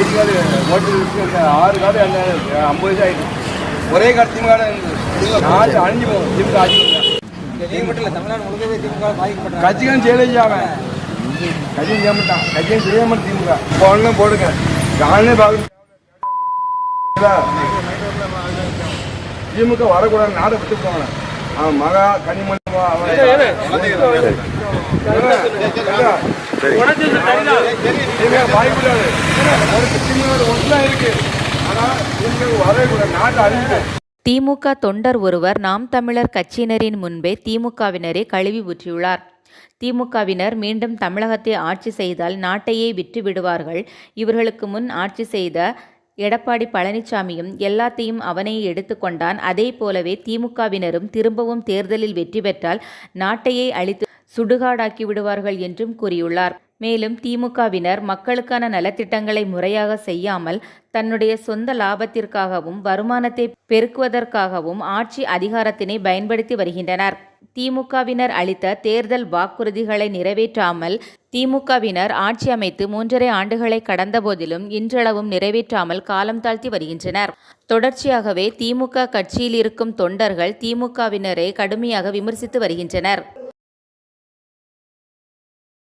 ID card ஓட்டு ஆறு card அந்த ஐம்பது வயசு ஆயிடுச்சு ஒரே கார்டு திமுக இருந்தது. நாலு அழிஞ்சு போகும் திமுக ஆட்சி கட்சிகளும் செய்யலையா அவன். கட்சியும் செய்ய மாட்டான் கட்சியும் செய்ய மாட்டான் திமுக. போடணும் போடுங்க. நானே பார்க்கணும் திமுக வரக்கூடாது நாடை விட்டு போங்க அவன் மகா கனிமணி வாய்ப்பில்லாது. திமுக ஒன்றுதான் இருக்கு ஆனால் திமுக வரவே நாட்டை அழிஞ்சு திமுக தொண்டர் ஒருவர் நாம் தமிழர் கட்சியினரின் முன்பே திமுகவினரை கழுவி ஊற்றியுள்ளார். திமுகவினர் மீண்டும் தமிழகத்தை ஆட்சி செய்தால் நாட்டையே விற்று விடுவார்கள். இவர்களுக்கு முன் ஆட்சி செய்த எடப்பாடி பழனிசாமியும் எல்லாத்தையும் அவனை எடுத்துக்கொண்டான் அதே போலவே திமுகவினரும் திரும்பவும் தேர்தலில் வெற்றி பெற்றால் நாட்டையே அழித்து சுடுகாடாக்கி விடுவார்கள் என்றும் கூறியுள்ளார். மேலும் திமுகவினர் மக்களுக்கான நலத்திட்டங்களை முறையாக செய்யாமல் தன்னுடைய சொந்த லாபத்திற்காகவும் வருமானத்தை பெருக்குவதற்காகவும் ஆட்சி அதிகாரத்தினை பயன்படுத்தி வருகின்றனர். திமுகவினர் அளித்த தேர்தல் வாக்குறுதிகளை நிறைவேற்றாமல் திமுகவினர் ஆட்சி அமைத்து மூன்றரை ஆண்டுகளை கடந்த போதிலும் இன்றளவும் நிறைவேற்றாமல் காலம் தாழ்த்தி வருகின்றனர். தொடர்ச்சியாகவே திமுக கட்சியில் இருக்கும் தொண்டர்கள் திமுகவினரை கடுமையாக விமர்சித்து வருகின்றனர்.